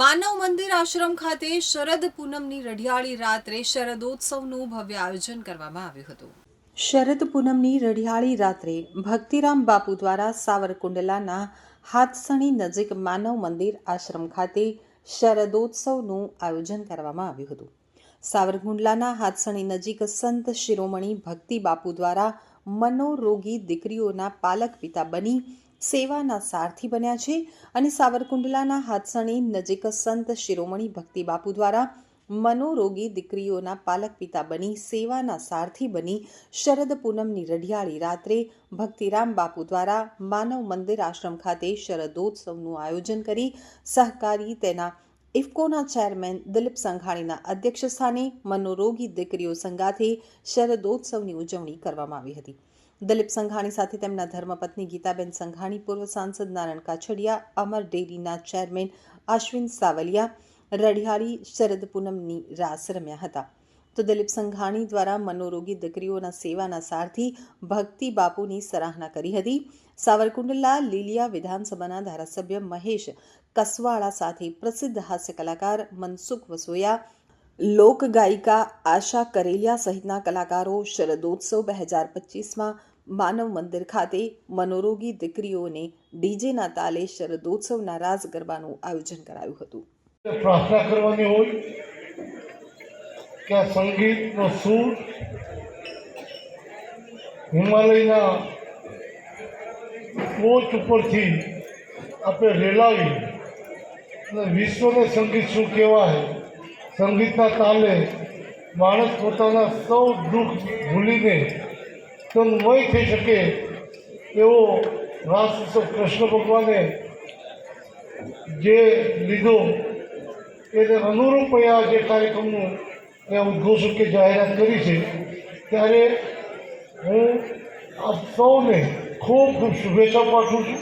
માનવ મંદિર આશ્રમ ખાતે શરદ પૂનમની રઢિયાળી રાત્રે શરદોત્સવનું ભવ્ય આયોજન કરવામાં આવ્યું હતું. શરદ પૂનમની રઢિયાળી રાત્રે ભક્તિરામ બાપુ દ્વારા સાવરકુંડલાના હાથસણી નજીક માનવ મંદિર આશ્રમ ખાતે શરદોત્સવનું આયોજન કરવામાં આવ્યું હતું. સાવરકુંડલાના હાથસણી નજીક સંત શિરોમણી ભક્તિ બાપુ દ્વારા મનોરોગી દીકરીઓના પાલક પિતા બની સેવાના સારથી બન્યા છે અને સાવરકુંડલાના હાથસણી નજીક સંત શિરોમણી ભક્તિ બાપુ દ્વારા મનોરોગી દીકરીઓના પાલક પિતા બની, સેવાના સારથી બની શરદ પૂનમની રઢિયાળી રાત્રે ભક્તિરામ બાપુ દ્વારા માનવ મંદિર આશ્રમ ખાતે શરદોત્સવનું આયોજન કરી સહકારી તેના ઇફકોના ચેરમેન દિલીપ સંઘાણીના અધ્યક્ષ સ્થાને મનોરોગી દીકરીઓ સંગાથે શરદોત્સવની ઉજવણી કરવામાં આવી હતી. દિલીપ સંઘાણી સાથે તેમના ધર્મપત્ની ગીતાબેન સંઘાણી, પૂર્વ સાંસદ નારાયણ કાછડિયા, અમર ડેરીના ચેરમેન અશ્વિન સાવલિયા રઢિયાળી શરદ પૂનમની રાસ રમ્યા હતા. તો દિલીપ સંઘાણી દ્વારા મનોરોગી દીકરીઓના સેવાના સારથી ભક્તિ બાપુની સરાહના કરી હતી. સાવરકુંડલા લીલિયા વિધાનસભાના ધારાસભ્ય મહેશ કસવાળા સાથે પ્રસિદ્ધ હાસ્ય કલાકાર મનસુખ વસોયા લોક ગાયિકા આશા કરેલિયા સહિતના કલાકારો શરદોત્સવ બે હજાર પચીસમાં માનવ મંદિર ખાતે મનોરોગી દીકરીઓને ડીજેના તાલે શરદોત્સવના રાસ ગરબાનું આયોજન કરાયું હતું. પ્રાર્થના કરવાની હોય કે આ સંગીતનો સૂર હિમાલયના ટોચ ઉપરથી આપણે રેલાવી અને વિશ્વને સંગીત શું કહેવાય, સંગીતના તાલે માણસ પોતાના સૌ દુઃખ ભૂલીને તન્મય થઈ શકે એવો રાસ કૃષ્ણ ભગવાને જે લીધો, એને અનુરૂપ અહીંયા જે કાર્યક્રમનું મેં ઉદ્ઘોષક જાહેરાત કરી છે, ત્યારે હું આપ સૌને ખૂબ ખૂબ શુભેચ્છા પાઠવું છું.